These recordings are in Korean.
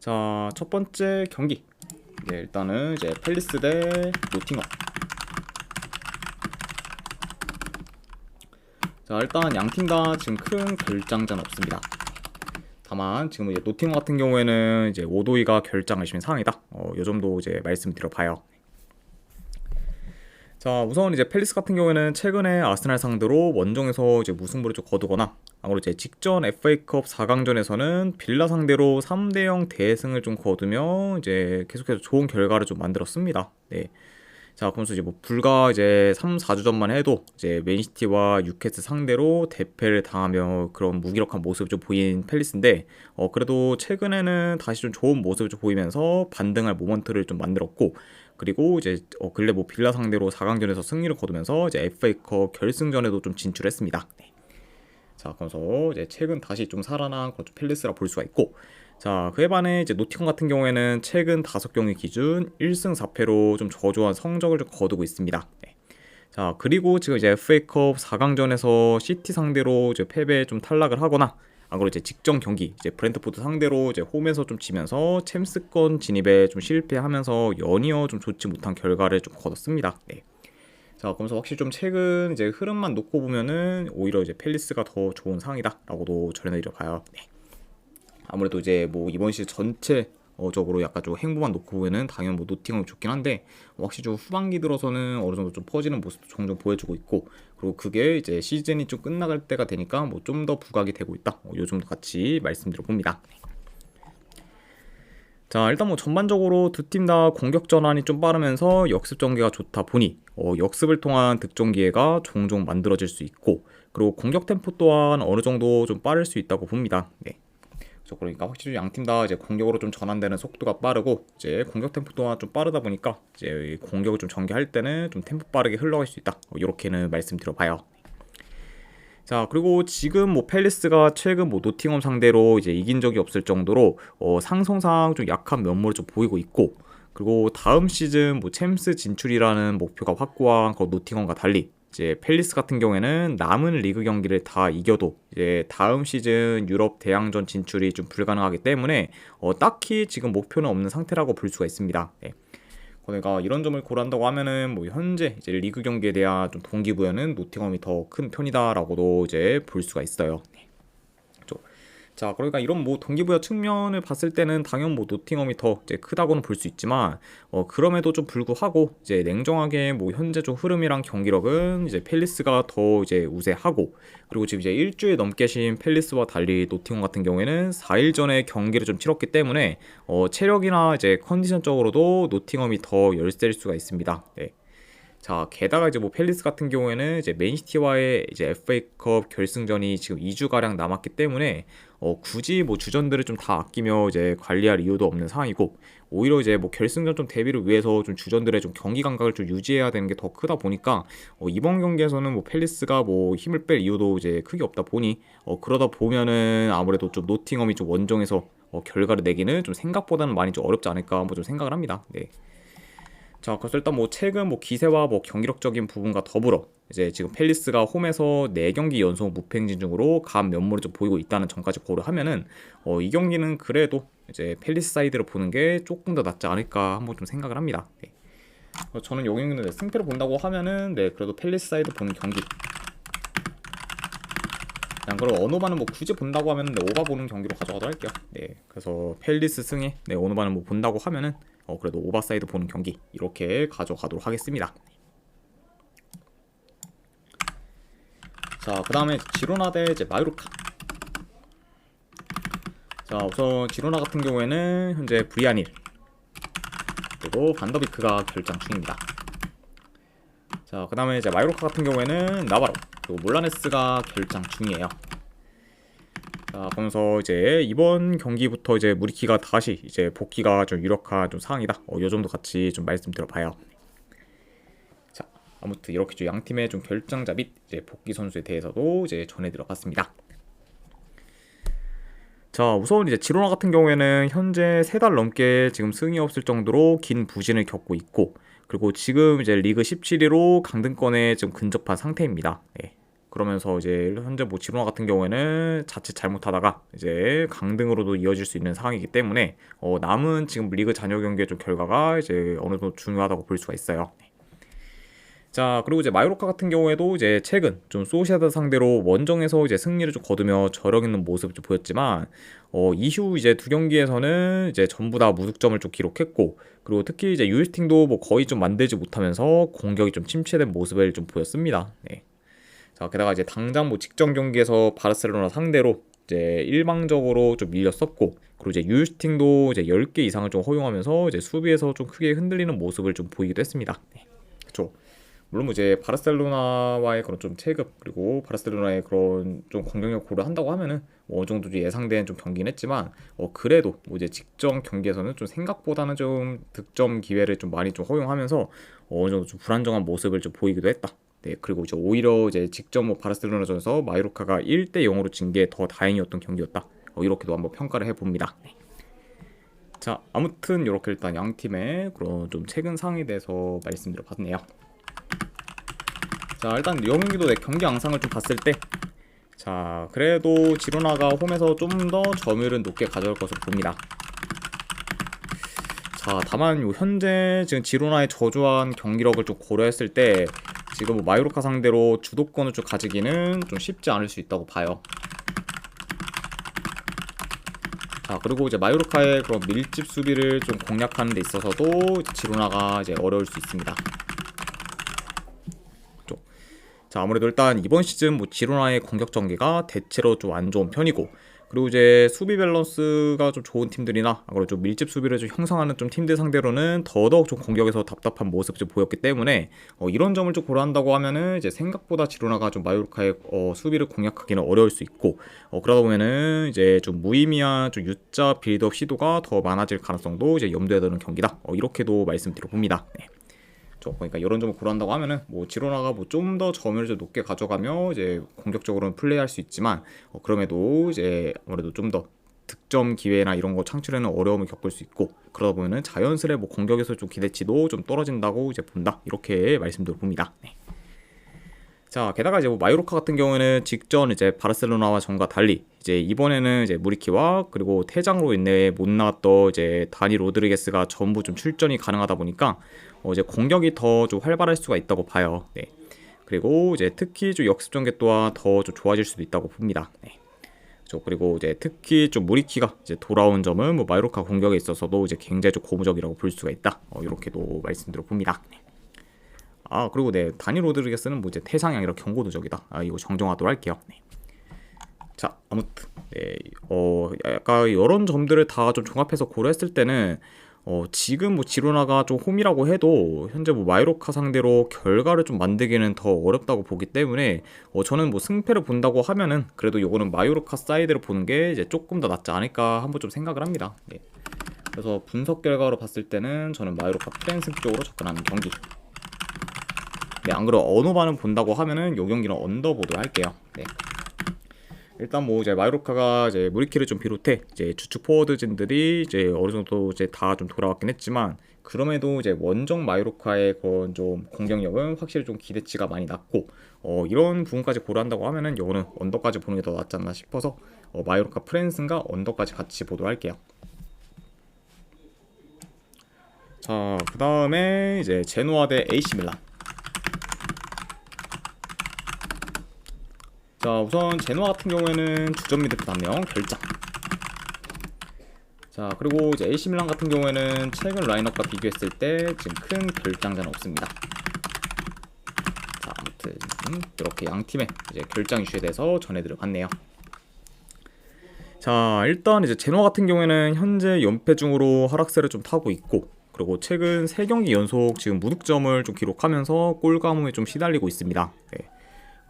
자, 첫 번째 경기. 네, 일단은 이제 팰리스 대 노팅엄. 자, 일단 양팀 다 지금 큰 결장자는 없습니다. 다만 지금 이제 노팅엄 같은 경우에는 이제 오도이가 결장을 시킨 상황이다. 어, 요 정도 이제 말씀드려 봐요. 자, 우선 이제 팰리스 같은 경우에는 최근에 아스날 상대로 원정에서 이제 무승부를 좀 거두거나 아무래도 이제 직전 FA컵 4강전에서는 빌라 상대로 3대 0 대승을 좀 거두며 이제 계속해서 좋은 결과를 좀 만들었습니다. 네. 자, 그러면서 이제 뭐 불과 이제 3, 4주 전만 해도 이제 맨시티와 유캐스 상대로 대패를 당하며 그런 무기력한 모습을 좀 보인 팰리스인데 어 그래도 최근에는 다시 좀 좋은 모습을 좀 보이면서 반등할 모먼트를 좀 만들었고 그리고 이제 어 근래 뭐 빌라 상대로 4강전에서 승리를 거두면서 이제 FA컵 결승전에도 좀 진출했습니다. 네. 자, 그래서 이제 최근 다시 좀 살아난 그런 좀 팰리스라 볼 수가 있고 자, 그에 반해 이제 노팅엄 같은 경우에는 최근 5경기 기준 1승 4패로 좀 저조한 성적을 좀 거두고 있습니다. 네. 자, 그리고 지금 이제 FA컵 4강전에서 시티 상대로 이제 패배에 좀 탈락을 하거나 안그로 이제 직전 경기 이제 브랜트포드 상대로 이제 홈에서 좀 지면서 챔스권 진입에 좀 실패하면서 연이어 좀 좋지 못한 결과를 좀 거뒀습니다. 네. 자, 그러면서 확실히 좀 최근 이제 흐름만 놓고 보면은 오히려 이제 팰리스가 더 좋은 상황이다라고도 전해드려 봐요. 네. 아무래도 이제 뭐 이번 시즌 전체 어적으로 약간 좀 행보만 놓고 보면은 당연 뭐 노팅엄이 좋긴 한데 확실히 좀 후반기 들어서는 어느 정도 좀 퍼지는 모습도 종종 보여주고 있고 그리고 그게 이제 시즌이 좀 끝나갈 때가 되니까 뭐 좀 더 부각이 되고 있다. 어, 요 정도 같이 말씀드려 봅니다. 자 일단 뭐 전반적으로 두 팀 다 공격 전환이 좀 빠르면서 역습 전개가 좋다 보니 어, 역습을 통한 득점 기회가 종종 만들어질 수 있고 그리고 공격 템포 또한 어느 정도 좀 빠를 수 있다고 봅니다. 네. 그래서 그러니까 확실히 양 팀 다 이제 공격으로 좀 전환되는 속도가 빠르고 이제 공격 템포 또한 좀 빠르다 보니까 이제 공격을 좀 전개할 때는 좀 템포 빠르게 흘러갈 수 있다. 어, 이렇게는 말씀드려봐요. 자 그리고 지금 뭐 팰리스가 최근 뭐 노팅엄 상대로 이제 이긴 적이 없을 정도로 어, 상성상 좀 약한 면모를 좀 보이고 있고 그리고 다음 시즌 뭐 챔스 진출이라는 목표가 확고한 그 노팅엄과 달리 이제 팰리스 같은 경우에는 남은 리그 경기를 다 이겨도 이제 다음 시즌 유럽 대항전 진출이 좀 불가능하기 때문에 어, 딱히 지금 목표는 없는 상태라고 볼 수가 있습니다. 네. 그러니까 이런 점을 고려한다고 하면은 뭐 현재 이제 리그 경기에 대한 좀 동기부여는 노팅엄이 더 큰 편이다라고도 이제 볼 수가 있어요. 네. 자, 그러니까 이런 뭐 동기부여 측면을 봤을 때는 당연 뭐 노팅엄이 더 이제 크다고는 볼 수 있지만 어 그럼에도 좀 불구하고 이제 냉정하게 뭐 현재 좀 흐름이랑 경기력은 이제 펠리스가 더 이제 우세하고 그리고 지금 이제 일주일 넘게 신 펠리스와 달리 노팅엄 같은 경우에는 4일 전에 경기를 좀 치렀기 때문에 어 체력이나 이제 컨디션적으로도 노팅엄이 더 열세일 수가 있습니다. 네. 자, 게다가 이제 뭐 팰리스 같은 경우에는 이제 맨시티와의 이제 FA컵 결승전이 지금 2주 가량 남았기 때문에 어, 굳이 뭐 주전들을 좀 다 아끼며 이제 관리할 이유도 없는 상황이고 오히려 이제 뭐 결승전 좀 대비를 위해서 좀 주전들의 좀 경기 감각을 좀 유지해야 되는 게 더 크다 보니까 어, 이번 경기에서는 뭐 팰리스가 뭐 힘을 뺄 이유도 이제 크게 없다 보니 어, 그러다 보면은 아무래도 좀 노팅엄이 좀 원정에서 어, 결과를 내기는 좀 생각보다는 많이 좀 어렵지 않을까 뭐 좀 생각을 합니다. 네. 자, 그래서 일단 뭐 최근 뭐 기세와 뭐 경기력적인 부분과 더불어 이제 지금 팰리스가 홈에서 4경기 연속 무패행진 중으로 감 면모를 좀 보이고 있다는 점까지 고려하면은 어, 이 경기는 그래도 이제 팰리스 사이드로 보는 게 조금 더 낫지 않을까 한번 좀 생각을 합니다. 네. 저는 여기는 네, 승패를 본다고 하면은 네 그래도 팰리스 사이드 보는 경기. 그냥 그럼 어노바는 뭐 굳이 본다고 하면은 네, 오바 보는 경기로 가져가도 할게요. 네 그래서 팰리스 승에 네 어노바는 뭐 본다고 하면은 어, 그래도 오버사이드 보는 경기 이렇게 가져가도록 하겠습니다. 자, 그 다음에 지로나 대 이제 마요르카. 자, 우선 지로나 같은 경우에는 현재 브리아닐 그리고 반더비크가 결장 중입니다. 자, 그 다음에 이제 마요르카 같은 경우에는 나바로 그리고 몰라네스가 결장 중이에요. 자, 그러면서 이제 이번 경기부터 이제 무리키가 다시 이제 복귀가 좀 유력한 좀 상황이다. 어, 요 정도 같이 좀 말씀드려봐요. 자, 아무튼 이렇게 좀 양 팀의 좀 결정자 및 이제 복귀 선수에 대해서도 이제 전해드려봤습니다. 자, 우선 이제 지로나 같은 경우에는 현재 세 달 넘게 지금 승이 없을 정도로 긴 부진을 겪고 있고, 그리고 지금 이제 리그 17위로 강등권에 좀 근접한 상태입니다. 네. 그러면서 이제 현재 뭐 지로나 같은 경우에는 자칫 잘못하다가 이제 강등으로도 이어질 수 있는 상황이기 때문에 어, 남은 지금 리그 잔여 경기의 좀 결과가 이제 어느 정도 중요하다고 볼 수가 있어요. 자 그리고 이제 마요르카 같은 경우에도 이제 최근 좀 소시아드 상대로 원정에서 이제 승리를 좀 거두며 저력 있는 모습을 좀 보였지만 어 이후 이제 두 경기에서는 이제 전부 다 무득점을 좀 기록했고 그리고 특히 이제 유스팅도 뭐 거의 좀 만들지 못하면서 공격이 좀 침체된 모습을 좀 보였습니다. 네. 자 게다가 이제 당장 뭐 직전 경기에서 바르셀로나 상대로 이제 일방적으로 좀 밀렸었고 그리고 이제 유스팅도 이제 10개 이상을 좀 허용하면서 이제 수비에서 좀 크게 흔들리는 모습을 좀 보이기도 했습니다. 네. 그렇죠. 물론 뭐 이제 바르셀로나와의 그런 좀 체급 그리고 바르셀로나의 그런 좀 공격력 고려한다고 하면은 뭐 어느 정도 예상된 좀 경기는 했지만 어 그래도 뭐 이제 직전 경기에서는 좀 생각보다는 좀 득점 기회를 좀 많이 좀 허용하면서 어 어느 정도 좀 불안정한 모습을 좀 보이기도 했다. 네 그리고 이제 오히려 이제 직전 뭐 바르셀로나전에서 마이로카가 1대 0으로 진 게 더 다행이었던 경기였다. 어 이렇게도 한번 평가를 해봅니다. 네. 자 아무튼 이렇게 일단 양 팀의 그런 좀 최근 상황에 대해서 말씀드려 봤네요. 자 일단 이 경기도 내 경기 양상을 좀 봤을 때 자 그래도 지로나가 홈에서 좀 더 점유율은 높게 가져올 것으로 봅니다 자 다만 요 현재 지금 지로나의 저조한 경기력을 좀 고려했을 때 지금 뭐 마요르카 상대로 주도권을 좀 가지기는 좀 쉽지 않을 수 있다고 봐요. 자 그리고 이제 마요르카의 그런 밀집 수비를 좀 공략하는 데 있어서도 지로나가 이제 어려울 수 있습니다. 자 아무래도 일단 이번 시즌 뭐 지로나의 공격 전개가 대체로 좀 안 좋은 편이고 그리고 이제 수비 밸런스가 좀 좋은 팀들이나 그리고 좀 밀집 수비를 좀 형성하는 좀 팀들 상대로는 더더욱 좀 공격에서 답답한 모습을 좀 보였기 때문에 어, 이런 점을 좀 고려한다고 하면은 이제 생각보다 지로나가 좀 마요르카의 어, 수비를 공략하기는 어려울 수 있고 어, 그러다 보면은 이제 좀 무의미한 좀 U자 빌드업 시도가 더 많아질 가능성도 이제 염두에 두는 경기다 어, 이렇게도 말씀드려 봅니다. 네. 그러니까 이런 점을 고려한다고 하면은 뭐 지로나가 뭐 좀 더 점유율을 좀 높게 가져가며 이제 공격적으로는 플레이할 수 있지만 어 그럼에도 이제 아무래도 좀 더 득점 기회나 이런 거 창출에는 어려움을 겪을 수 있고 그러다 보면은 자연스레 뭐 공격에서 좀 기대치도 좀 떨어진다고 이제 본다 이렇게 말씀드려 봅니다. 네. 자, 게다가 이제 뭐 마요르카 같은 경우에는 직전 이제 바르셀로나와 전과 달리 이제 이번에는 이제 무리키와 그리고 퇴장으로 인해 못 나왔던 이제 다니 로드리게스가 전부 좀 출전이 가능하다 보니까 어 이제 공격이 더 좀 활발할 수가 있다고 봐요. 네. 그리고 이제 특히 좀 역습 전개 또한 더 좀 좋아질 수도 있다고 봅니다. 네. 그리고 이제 특히 좀 무리키가 이제 돌아온 점은 뭐 마요르카 공격에 있어서도 이제 굉장히 좀 고무적이라고 볼 수가 있다. 어, 이렇게도 말씀드려 봅니다. 네. 아 그리고 네 다니 로드리게스는 뭐 이제 태상이 아니라 경고 누적이다. 아 이거 정정하도록 할게요. 네. 자 아무튼 네, 어 약간 이런 점들을 다 좀 종합해서 고려했을 때는 어 지금 뭐 지로나가 좀 홈이라고 해도 현재 뭐 마이로카 상대로 결과를 좀 만들기는 더 어렵다고 보기 때문에 어 저는 뭐 승패를 본다고 하면은 그래도 요거는 마이로카 사이드를 보는 게 이제 조금 더 낫지 않을까 한번 좀 생각을 합니다. 네. 그래서 분석 결과로 봤을 때는 저는 마이로카 프랜스 쪽으로 접근하는 경기 네, 안 그래도 언어반을 본다고 하면은 요 경기는 언더보드 할게요. 네. 일단 뭐 이제 마이로카가 이제 무리키를 좀 비롯해 이제 주축 포워드진들이 이제 어느 정도 이제 다 좀 돌아왔긴 했지만 그럼에도 이제 원정 마이로카의 그런 좀 공격력은 확실히 좀 기대치가 많이 낮고 어 이런 부분까지 고려한다고 하면은 요거는 언더까지 보는 게 더 낫지 않나 싶어서 어 마이로카 프랜스인가 언더까지 같이 보도록 할게요. 자, 그 다음에 이제 제노아 대 AC 밀란. 자 우선 제노아 같은 경우에는 주전 미드필 한명 결장. 자 그리고 이제 AC 밀란 같은 경우에는 최근 라인업과 비교했을 때 지금 큰 결장자는 없습니다. 자 아무튼 이렇게 양 팀의 이제 결장 이슈에 대해서 전해드려 봤네요. 자 일단 이제 제노아 같은 경우에는 현재 연패 중으로 하락세를 좀 타고 있고 그리고 최근 3경기 연속 지금 무득점을 좀 기록하면서 골 가뭄에 좀 시달리고 있습니다. 네.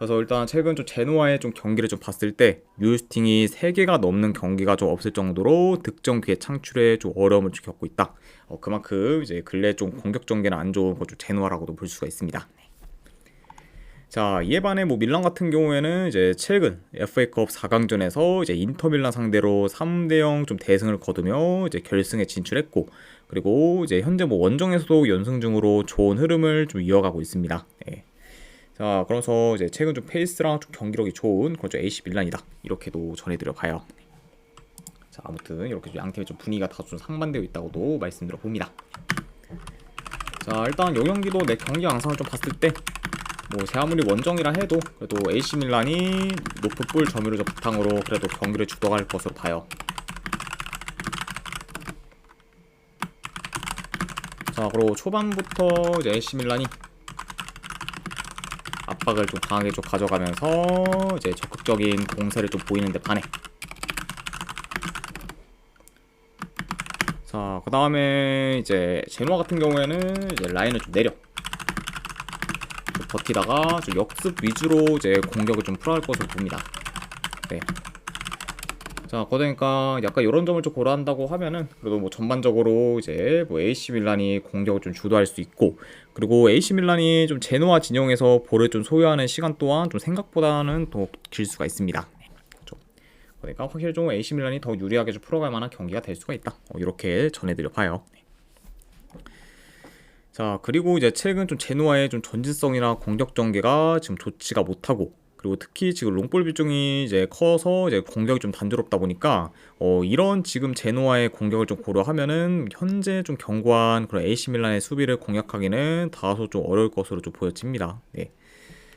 그래서 일단 최근 좀 제노아의 좀 경기를 좀 봤을 때 유스팅이 3개가 넘는 경기가 좀 없을 정도로 득점 기회 창출에 좀 어려움을 좀 겪고 있다. 어, 그만큼 이제 근래 좀 공격 전개는 안 좋은 거좀 제노아라고도 볼 수가 있습니다. 네. 자, 이에 반해 뭐 밀란 같은 경우에는 이제 최근 FA컵 4강전에서 이제 인터 밀란 상대로 3대 0 좀 대승을 거두며 이제 결승에 진출했고 그리고 이제 현재 뭐 원정에서도 연승 중으로 좋은 흐름을 좀 이어가고 있습니다. 네. 자, 그러면서 이제 최근 좀 페이스랑 좀 경기력이 좋은 그런 좀 AC 밀란이다. 이렇게도 전해드려 봐요. 자, 아무튼 이렇게 좀 양팀의 좀 분위기가 다 좀 상반되어 있다고도 말씀드려 봅니다. 자, 일단 요 경기도 내 경기 양상을 좀 봤을 때 뭐제 아무리 원정이라 해도 그래도 AC 밀란이 높은 볼 점유율 바탕으로 그래도 경기를 주도할 것으로 봐요. 자, 그리고 초반부터 이제 AC 밀란이 압박을 좀 강하게 좀 가져가면서 이제 적극적인 공세를 좀 보이는데 반해. 자, 그 다음에 이제 제노아 같은 경우에는 이제 라인을 좀 내려. 좀 버티다가 좀 역습 위주로 이제 공격을 좀 풀어갈 것으로 봅니다. 네. 자, 그러니까 약간 이런 점을 좀 고려한다고 하면은 그래도 뭐 전반적으로 이제 뭐 AC 밀란이 공격을 좀 주도할 수 있고 그리고 AC 밀란이 좀 제노아 진영에서 볼을 좀 소유하는 시간 또한 좀 생각보다는 더 길 수가 있습니다. 좀 그러니까 확실히 좀 AC 밀란이 더 유리하게 좀 풀어갈 만한 경기가 될 수가 있다. 어, 이렇게 전해드려 봐요. 자 그리고 이제 최근 좀 제노아의 좀 전진성이나 공격 전개가 지금 좋지가 못하고 그리고 특히 지금 롱볼 비중이 이제 커서 이제 공격이 좀 단조롭다 보니까 어 이런 지금 제노아의 공격을 좀 고려하면은 현재 좀 견고한 그런 AC 밀란의 수비를 공략하기는 다소 좀 어려울 것으로 좀 보여집니다. 네.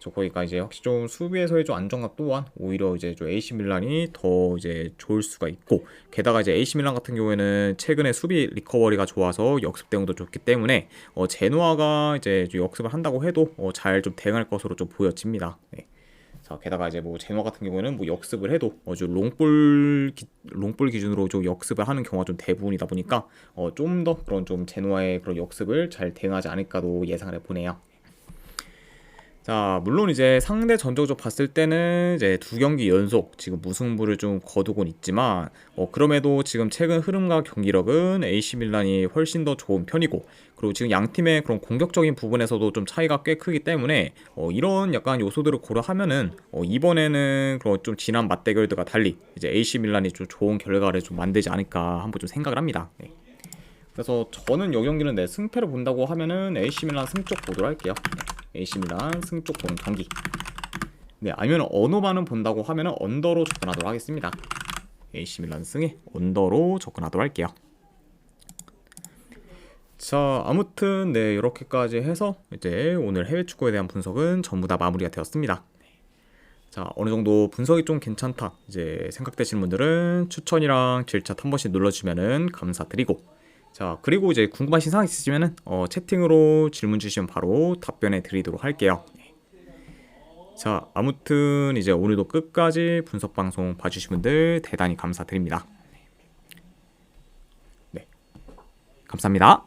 저 거기가 이제 확실히 좀 수비에서의 좀 안정감 또한 오히려 이제 좀 AC 밀란이 더 이제 좋을 수가 있고 게다가 이제 AC 밀란 같은 경우에는 최근에 수비 리커버리가 좋아서 역습 대응도 좋기 때문에 어 제노아가 이제 좀 역습을 한다고 해도 어 잘 좀 대응할 것으로 좀 보여집니다. 네. 자 게다가 이제 뭐 제노아 같은 경우에는 뭐 역습을 해도 어주 롱볼 기, 롱볼 기준으로 좀 역습을 하는 경우가 좀 대부분이다 보니까 어 좀 더 그런 좀 제노아의 그런 역습을 잘 대응하지 않을까도 예상을 해보네요. 자, 물론 이제 상대 전적으로 봤을 때는 이제 두 경기 연속 지금 무승부를 좀 거두곤 있지만 어, 그럼에도 지금 최근 흐름과 경기력은 AC 밀란이 훨씬 더 좋은 편이고 그리고 지금 양 팀의 그런 공격적인 부분에서도 좀 차이가 꽤 크기 때문에 어, 이런 약간 요소들을 고려하면은 어, 이번에는 그런 좀 지난 맞대결들과 달리 이제 AC 밀란이 좀 좋은 결과를 좀 만들지 않을까 한번 좀 생각을 합니다. 네. 그래서 저는 이 경기는 내 승패를 본다고 하면은 AC 밀란 승쪽 보도록 할게요. AC 밀란 승쪽 보는 경기. 네, 아니면 언어반은 본다고 하면은 언더로 접근하도록 하겠습니다. AC 밀란 승에 언더로 접근하도록 할게요. 자, 아무튼 네 이렇게까지 해서 이제 오늘 해외 축구에 대한 분석은 전부 다 마무리가 되었습니다. 자, 어느 정도 분석이 좀 괜찮다 이제 생각되시는 분들은 추천이랑 질차 한 번씩 눌러주면은 감사드리고 자 그리고 이제 궁금하신 사항 있으시면은 어, 채팅으로 질문 주시면 바로 답변해 드리도록 할게요. 자 아무튼 이제 오늘도 끝까지 분석 방송 봐주신 분들 대단히 감사드립니다. 네 감사합니다.